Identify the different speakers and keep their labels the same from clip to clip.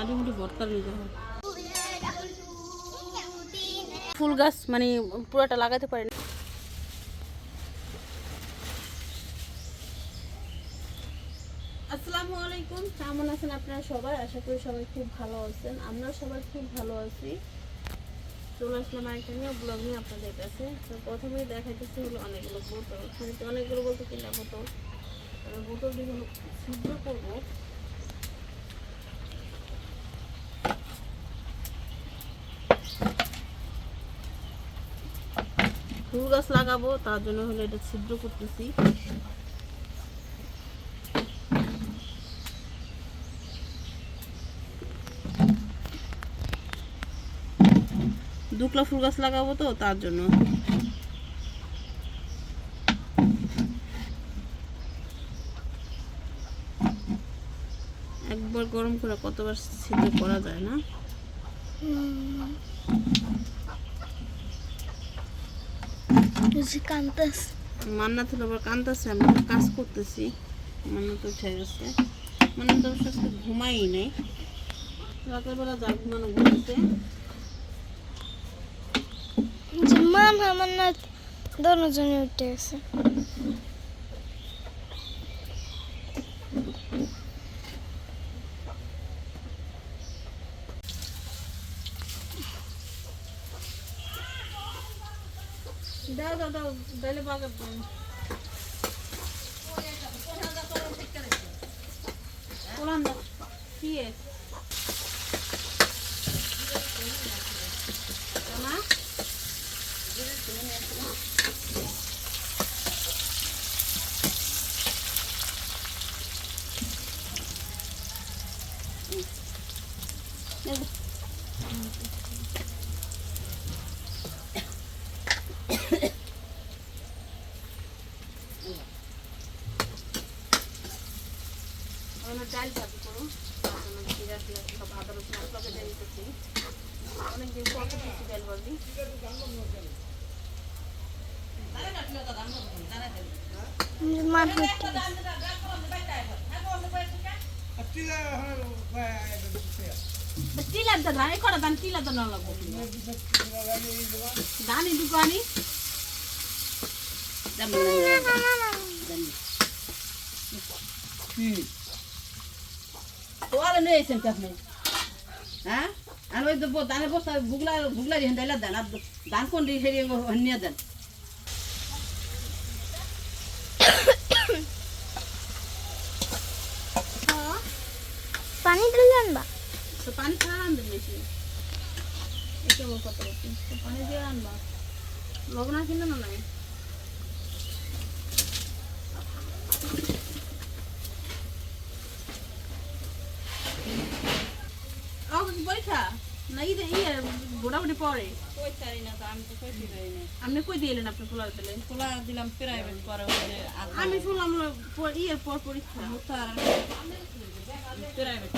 Speaker 1: এটার মধ্যে ভর্তা নিতে হয়। ফুল গাছ মানে পুরোটা লাগাতে পারি না আসসালামু আলাইকুম কেমন আছেন আপনারা সবাই? আশা করি সবাই খুব ভালো আছেন। আমরা সবাই খুব ভালো আছি। চলে আসলাম আরেকটা নিয়ে ব্লগ নিয়ে আপনাদের কাছে। তো প্রথমেই দেখাইতেছি হলো অনেকগুলো বোতল। মানে অনেকগুলো বলতে কিনা বোতল? আমি বোতলটি হলো সিদ্ধ করব। ফুল গাছ লাগাবো, তার জন্য হলো এটা ছিদ্র করতেছি। দুকলা ফুল গাছ লাগাবো তো, তার জন্য। একবার গরম করে কতবার ছিদ্র করা যায় না?
Speaker 2: কান্তাস
Speaker 1: মান্না তো আবার কান্দাছে আমি কাজ করতেছি। মান্না তো উঠে গেছে। মান্না তো অবশ্য আজকে ঘুমাই নাই। রাতের বেলা যা ঘুমানো ঘুমতে
Speaker 2: যে মান্না দোনো না দোনোজনে উঠে গেছে।
Speaker 1: দাও দাও দাও বেলে বাগে কোলান দাও কি এ? মা আমরা টিলার দান রানি করা দান টিলার দান লাগবো দানি দুকানি
Speaker 3: তোয়ালে নিয়েছেন কি আপনি হ্যাঁ আর ওই ধানের বস্তা দিয়ে হেঁটাইলা দেন আর ধান কোন দিয়ে হেরিয়ে নিয়ে দেন
Speaker 2: আনবা?
Speaker 1: তো পানি ছাড়া আনবেন বেশি এটা বল কত পানি দিয়ে আনবা। লবণ আছে নাই? ও কি পরীক্ষা? না ইয়ে মোটামুটি পরে? আপনি কই দিলেন আপনি খোলা দিলেন
Speaker 3: খোলা দিলাম প্রাইভেট যে
Speaker 1: আমি শুনলাম ইয়ের পর পরীক্ষা।
Speaker 3: প্রাইভেট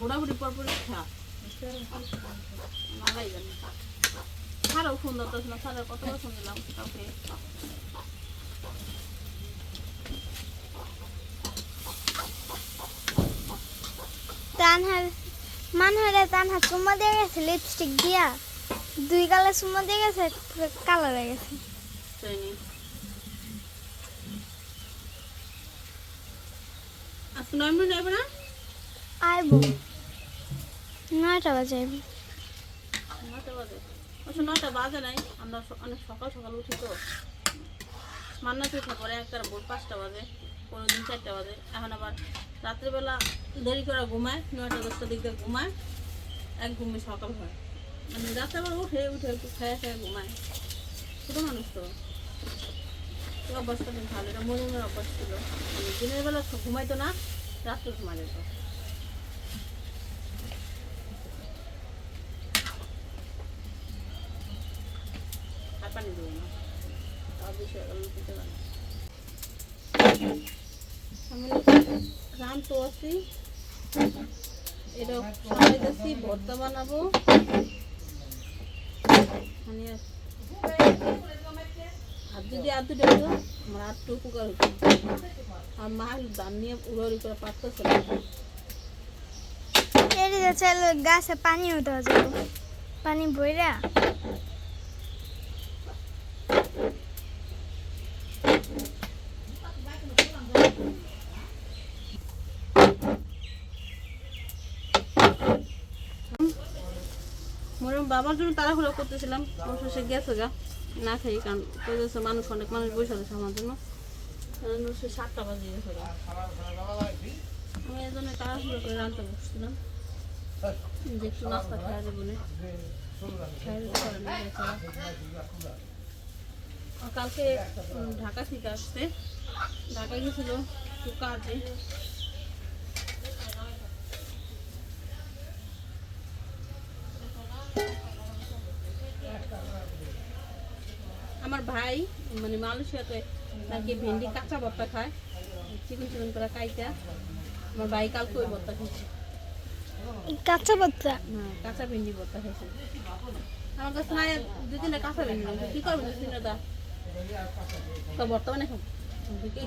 Speaker 1: মোটামুটি পর পরীক্ষা। মালাই জানি। স্যারও ফোন দিতে ছিল স্যারের কতবার ফোন দিলাম কাউকে।
Speaker 2: টান হার মান হারে টান হাত চুম্মা দিয়ে গেছে লিপস্টিক দিয়া। দুই গালে চুম্মা দিয়ে গেছে কালো হয়ে গেছে।
Speaker 1: না?
Speaker 2: আইব। নয়টা বাজে আইব।
Speaker 1: নয়টা বাজে। অবশ্য নয়টা বাজে নাই আমরা অনেক সকাল সকাল উঠি তো। মান্নাতে উঠে পরে একটা ভোর পাঁচটা বাজে। কোনো দিন, চারটা বাজে। এখন আবার রাত্রেবেলা দেরি করে ঘুমায়, নয়টা দশটার দিক দিয়ে ঘুমায়, এক ঘুমে সকাল হয়। মানে রাত্রেবেলা উঠে উঠে একটু খেয়ে খেয়ে ঘুমায়। ছোটো মানুষ তো। অভ্যাসটা কিন্তু ভালো, এটা মনের অভ্যাস ছিল। মানে দিনের বেলা ঘুমাইতো না, রাত্রে ঘুমাই যেত। আর পানি দেবো না। বেশি হয়ে গেল দিতে পারি রাম তো আছি এটা সবাই দিচ্ছি ভর্তা যদি আর দুটো হতো আমার আর একটু উপকার হতো আর মা দান নিয়ে উড়াউড়ি করে পারতেছে না
Speaker 2: গাছে পানিও দেওয়া যাবে। পানি বইরা?
Speaker 1: বাবার জন্য তাড়াহুড়ো করতেছিলাম। অবশ্য সে গেছে গা, না খাই, কারণ কইতেছে মানুষ অনেক মানুষ বসে আছে আমার জন্য। সাতটা। আমি তাড়াহুড়ো করে যে একটু কালকে ঢাকা থেকে আসছে। ঢাকা গেছিল কাজে আমার ভাই মানে মালয়েশিয়াতে নাকি ভেন্ডি কাঁচা ভর্তা খায়। চিকেন চিকেন করে কাইটা। আমার ভাই কালকে ওই ভর্তা খেয়েছে
Speaker 2: কাঁচা পাতা
Speaker 1: হ্যাঁ কাঁচা ভেন্ডি ভর্তা খেয়েছে আমার কাছে নাই দু তিনটা কাঁচা ভেন্ডি কি করবে দু তিনটা দা তো বর্তমানে খাব। কে।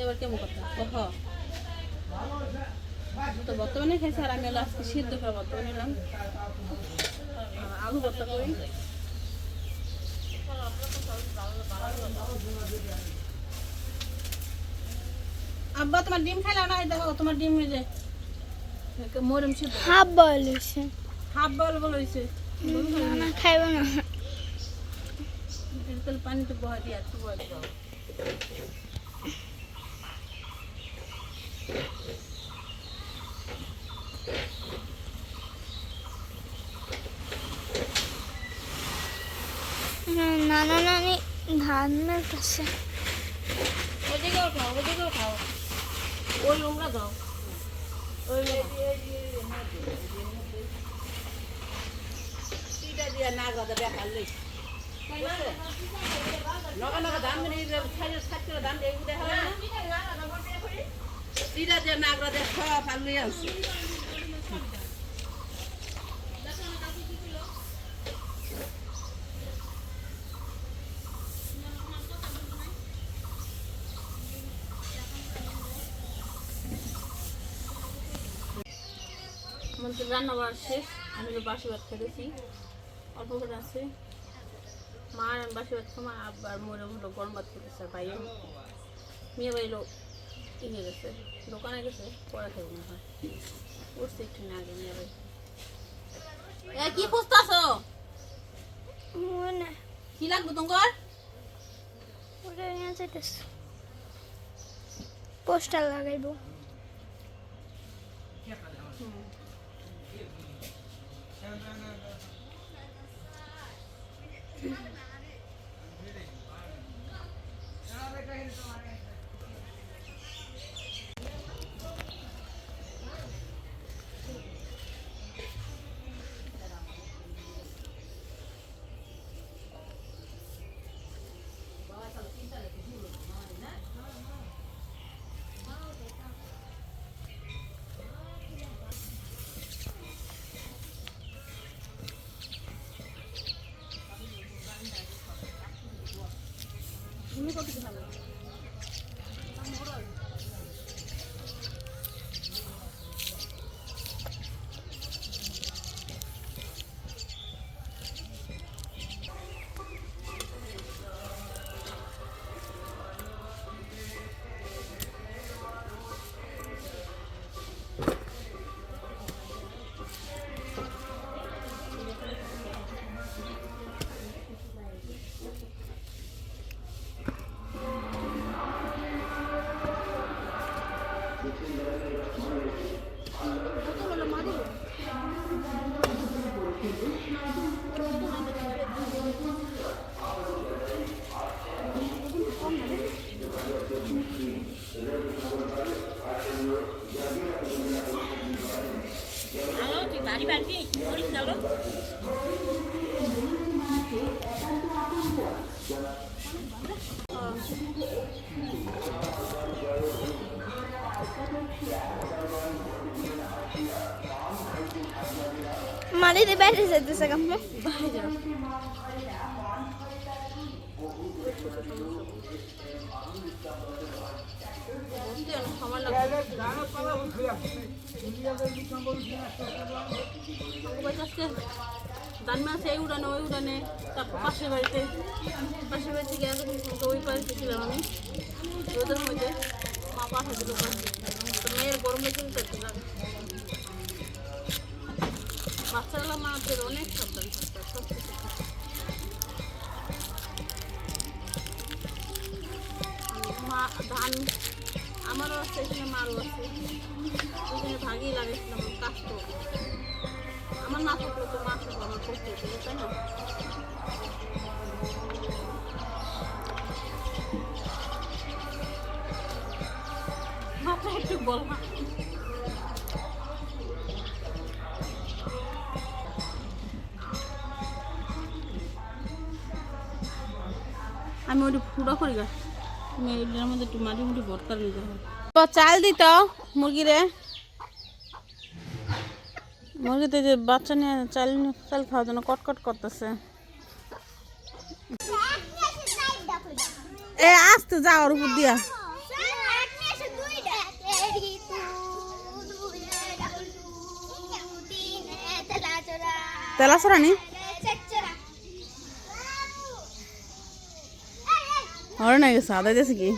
Speaker 1: এবার কেমন কথা ও হ। তো বর্তমানে খেয়েছে আর আমি আজকে সিদ্ধ করে বর্তমানে এলাম আলু ভর্তা করি। আব্বা তোমার ডিম খাইলা না দেখো তোমার ডিম যে মরম ছিল
Speaker 2: হাফ বয়েল হয়েছে।
Speaker 1: হাফ বল বল হয়েছে।
Speaker 2: না খাইব না।
Speaker 1: তাহলে পানিতে বহা দিয়ে একটু বহা দিয়ে দাও।
Speaker 2: হুম, ধান মেলতেছে
Speaker 1: ওদিকেও খাও ওদিকেও খাও ওই নোংরা দাও ওই
Speaker 3: দিয়া না গাদা দেখা লই নগা নগা দাম মানে ছাইরে সাত করে দাম এই দেখা সিটা দিয়া না গাদা দেখা ফালুই আছে
Speaker 1: আমার তো রান্না বাড়া শেষ। আমি তো বাসি ভাত খেতেছি। অল্প করে আছে। মা আর আমি বাসি ভাত খামা আবার মরে হলো গরম ভাত খেতেছে আর ভাই মেয়ে বাইলো ইয়ে গেছে দোকানে গেছে পরে খাইব না হয়। উঠছে একটু না আগে মেয়ে ভাই। কি খুঁজতেছো?
Speaker 2: মনে।
Speaker 1: কি লাগবে তোমার?
Speaker 2: ওটা নিয়ে যাইতেছে। পোস্টার লাগাইব।
Speaker 1: তুমি বসতে অনেক সময় লাগবে ওই আজকে এই উড়ানে, ওই উড়ানে তারপর পাশের বাড়িতে, পাশের বাড়ি থেকে তো ওই বাড়িতে ছিলাম আমি। রোদের মধ্যে মা Donald Trump. আমি ওটা পুরো করি গা। তুমি এটার মধ্যে একটু মাটি মুটি ভর্তা নিয়ে যাব চাল দিত মুরগিরে। মুরগিতে যে বাচ্চা নিয়ে চাল চাল খাওয়ার জন্য কটকট করতেছে। এ, আসতে, যা ওর উপর দিয়া। তেলা হরে না গেছে আদায় দিয়েছে কি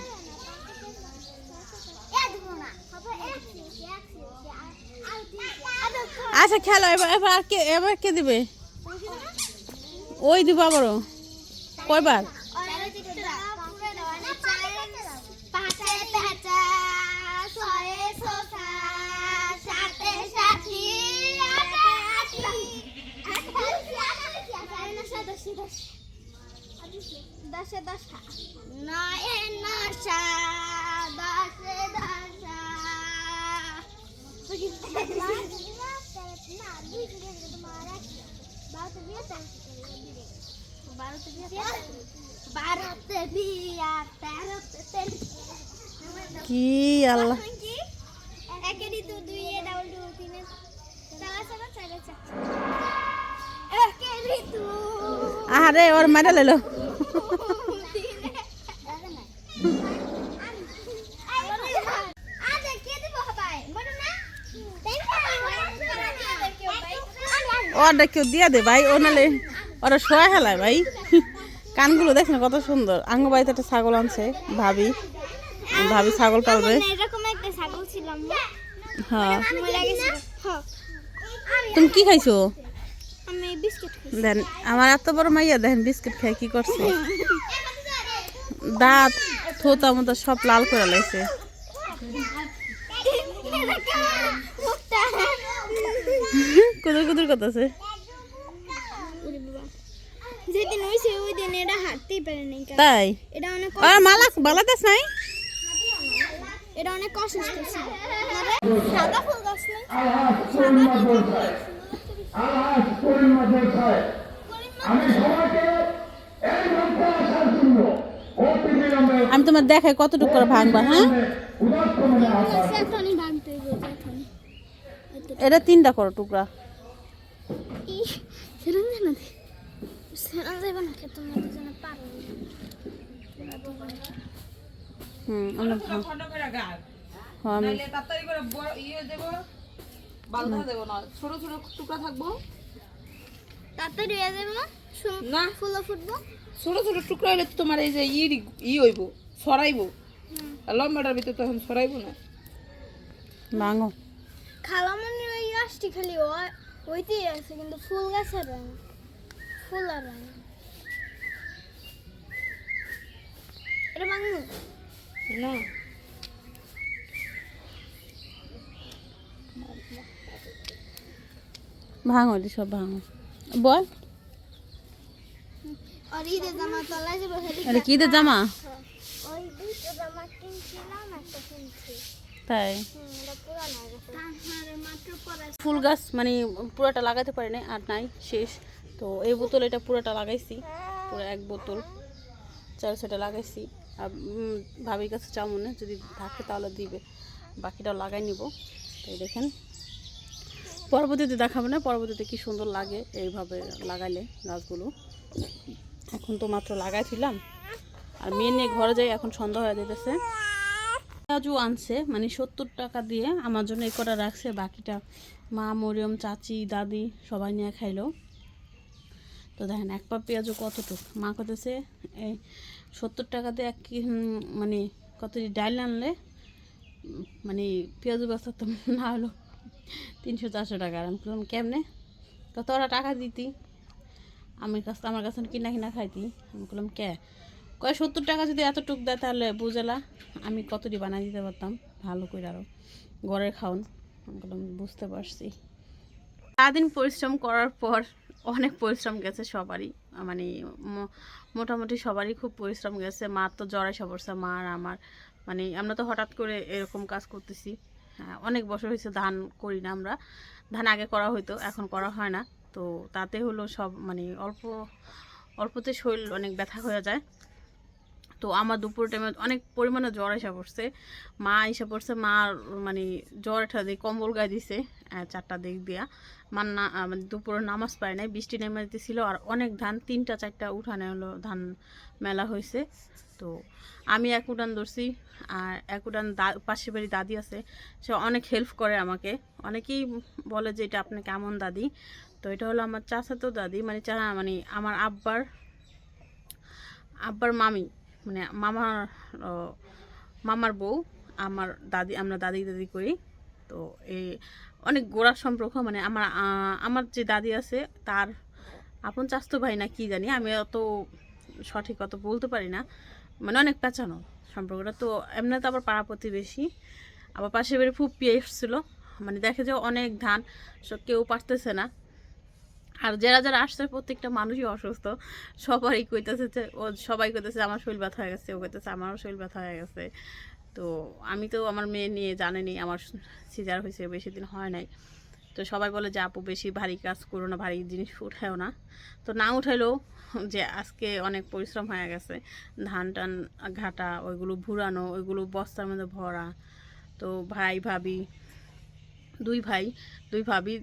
Speaker 1: আচ্ছা খেলো এবার এবার কে এবার কে দিবে ওই দিব আবারও কয়বার
Speaker 2: দশে দশা নয়ে নশা দশে
Speaker 1: কি আল্লাহ।
Speaker 2: কি? একেরই তো দুই এ ডাবল টু তিনে। চালা চালা চালা চালা।
Speaker 1: আরে ওর মারা লেলো
Speaker 2: তিনে আজ কে দিব ভাই বলো না
Speaker 1: ওটা কেউ দিয়ে দে ভাই ও নালে ওরা শোয়া হেলায় ভাই। কানগুলো দেখ না কত সুন্দর। আঙ্গ বাড়িতে একটা ছাগল আনছে ভাবি। ভাবি ছাগল পালবে। হ্যাঁ।
Speaker 2: হ্যাঁ।
Speaker 1: তুমি কি খাইছো? দেন আমার এত বড় মাইয়া দেখেন বিস্কিট খাই কি করছে? দাঁত থোতা মতো সব লাল করে লাইছে। কুদুর কুদুর করতেছে।
Speaker 2: যেদিন হয়েছে ওই দিন এটা হাঁটতেই পারে নাই
Speaker 1: তাই?
Speaker 2: এটা অনেক
Speaker 1: আর মালা বালাতেস নাই?
Speaker 2: এটা অনেক অসুস্থ ছিল। সাদা ফুল গাছ নেই? সাদা ফুল গাছ।
Speaker 1: আমি তোমার দেখাই কতটুকু করে ভাঙবা হ্যাঁ? এটা তিনটা করো টুকরা। হ্যাঁ, আমি
Speaker 2: তাড়াতাড়ি হয়ে যাবে না? শুন- ফুটবো?
Speaker 4: ছোট ছোট টুকরা হলে তো তোমার এই যে ই ই হইব সরাইব। আর লম্বাটার ভিতরে তখন সরাইব না।
Speaker 1: ভাঙো।
Speaker 2: খালামনির ওই খালি ওইতেই আছে কিন্তু ফুল গাছের রঙ ফুল আর রঙ এটা বাংলু
Speaker 4: না।
Speaker 1: ভাঙো সব ভাঙো। বল।
Speaker 2: আর ঈদের জামা তলায় যাব হেলি
Speaker 1: কি দে জামা?
Speaker 2: ওই দুইটা জামা কিনছিলাম একটা কিনছি।
Speaker 1: তাই। ফুল গাছ মানে পুরোটা লাগাতে পারি নাই আর নাই, শেষ। তো এই বোতল, এটা পুরোটা লাগাইছি, পুরো এক বোতল। চার সেটা লাগাইছি। আর ভাবির কাছে চাও মনে, যদি থাকে তাহলে দিবে। বাকিটাও লাগাই নিব। তাই দেখেন। পরবর্তীতে দেখাবো না, পরবর্তীতে কি সুন্দর লাগে এইভাবে লাগাইলে গাছগুলো। এখন তো মাত্র লাগাইছিলাম। আর মেয়ে নিয়ে ঘরে যাই, এখন সন্ধ্যা হয়ে যেতেছে পেঁয়াজও আনছে মানে সত্তর টাকা দিয়ে আমার জন্য এই করা রাখছে, বাকিটা মা, মরিয়ম, চাচি, দাদি সবাই নিয়ে খাইলো। তো দেখেন, এক পা পেঁয়াজও কতটুক? মা কতেছে এই সত্তর টাকাতে এক মানে কত ডাল আনলে মানে পেঁয়াজ বস্তা তো না হলো, তিনশো চারশো টাকা। আর আমি বললাম, কেমনে? তো তোরা টাকা দিতি? আমার কাছে আমার কাছে কিনা কিনা খাইতি? আমি বললাম, কে? কয় সত্তর টাকা যদি এতটুক দেয় তাহলে বুঝেলা আমি কতটি বানাই দিতে পারতাম? ভালো করে আরও ঘরের খাওন বুঝতে পারছি। সারাদিন পরিশ্রম করার পর অনেক পরিশ্রম গেছে সবারই। মানে মো- মোটামুটি সবারই খুব পরিশ্রম গেছে। মার তো জ্বর এসে পড়ছে মা আর আমার। মানে আমরা তো হঠাৎ করে এরকম কাজ করতেছি। হ্যাঁ, অনেক বছর হয়েছে ধান করি না আমরা। ধান আগে করা হতো এখন করা হয় না। তো তাতে হলো সব মানে অল্প অল্পতে শরীর অনেক ব্যথা হয়ে যায়। তো আমার দুপুর টাইমে অনেক পরিমাণে জ্বর এসে পড়ছে। মা এসে পড়ছে, মা মানে জ্বর একটা দিয়ে কম্বল গায়ে দিছে চারটা দিক দিয়া। মার না মানে দুপুরে নামাজ পায় নাই, বৃষ্টি নেমে দিতেছিল আর অনেক ধান, তিনটা চারটা উঠানে হলো ধান মেলা হয়েছে তো আমি এক উঠান ধরছি, আর এক উঠান পাশের বাড়ি দাদি আছে, সে অনেক হেল্প করে আমাকে। অনেকেই বলে যে এটা আপনি কেমন দাদি? তো এটা হলো আমার চাচাতো দাদি মানে চা মানে আমার আব্বার আব্বার মামি। মানে মামার মামার বউ, আমার দাদি, আমরা দাদি দাদি করি। তো এই অনেক গোড়ার সম্পর্ক মানে আমার আমার যে দাদি আছে, তার আপন চাস্তো ভাই না কি জানি, আমি অত সঠিক অত বলতে পারি না। মানে অনেক পেঁচানো সম্পর্কটা। তো এমনি তো আবার পাড়া প্রতিবেশী। আবার পাশের বাড়ি ফুপিয়ে এসেছিল। মানে দেখে যে অনেক ধান, সব কেউ পারতেছে না। আর যারা যারা আসছে, প্রত্যেকটা মানুষই অসুস্থ। সবাই কইতেছে যে, ও সবাই কইতেছে আমার শরীর ব্যথা হয়ে গেছে, ও কইতেছে আমারও শরীর ব্যথা হয়ে গেছে। তো আমি তো আমার মেয়ে নিয়ে জানেনি, আমার সিজার হয়েছে, বেশি দিন হয় নাই। তো সবাই বলে যে, আপু, বেশি ভারী কাজ করো না, ভারী জিনিস উঠায়ও না। তো না উঠাইলেও যে, আজকে অনেক পরিশ্রম হয়ে গেছে। ধান টান ঘাটা, ওইগুলো ভুরানো, ওইগুলো বস্তার মধ্যে ভরা। তো ভাই, ভাবি দুই ভাই, দুই ভাবি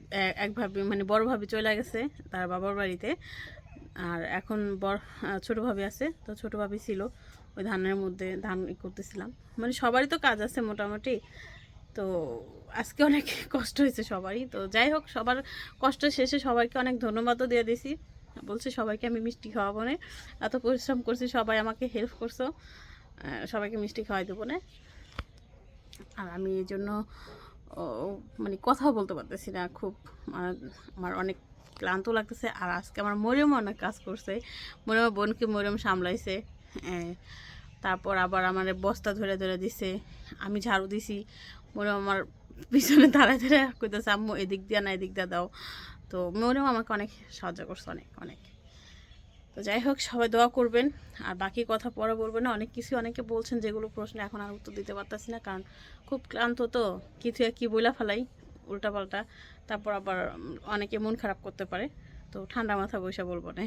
Speaker 1: এক ভাবি মানে বড় ভাবি চলে গেছে তার বাবার বাড়িতে। আর এখন বড় ছোট ভাবি আছে, তো ছোট ভাবি ছিল। ওই ধানের মধ্যে ধান করতেছিলাম। মানে সবারই তো কাজ আছে মোটামুটি। তো আজকে অনেক কষ্ট হয়েছে সবারই। তো যাই হোক, সবার কষ্ট শেষে সবাইকে অনেক ধন্যবাদও দিয়ে দিছি। বলছে, সবাইকে আমি মিষ্টি খাওয়াবো না। এত পরিশ্রম করছি, সবাই আমাকে হেল্প করছ। সবাইকে মিষ্টি খাওয়াই দেবো না। আর আমি এই জন্য মানে কথাও বলতে পারতেছি না, খুব আমার- আমার অনেক ক্লান্ত লাগতেছে আর আজকে আমার মরিয়ম অনেক কাজ করছে। মরিয়ম বোনকে মরিয়ম সামলাইছে তারপর আবার আমার বস্তা ধরে ধরে দিছে, আমি ঝাড়ু দিছি, মরিয়ম আমার পিছনে দাঁড়ায় ধরে কইতেছে, আম্মু, এদিক দিয়া না, এদিক দিয়া দাও। তো মরিয়ম আমাকে অনেক সাহায্য করছে, অনেক অনেক। তো যাই হোক, সবাই দোয়া করবেন। আর বাকি কথা পরে বলবেন না। অনেক কিছু অনেকে বলছেন যেগুলো প্রশ্ন এখন আর উত্তর দিতে পারতেছি না, কারণ খুব ক্লান্ত তো। কিছু কি বইলা ফেলাই, উল্টাপাল্টা। তারপর আবার অনেকে মন খারাপ করতে পারে। তো ঠান্ডা মাথা বসে বলব না।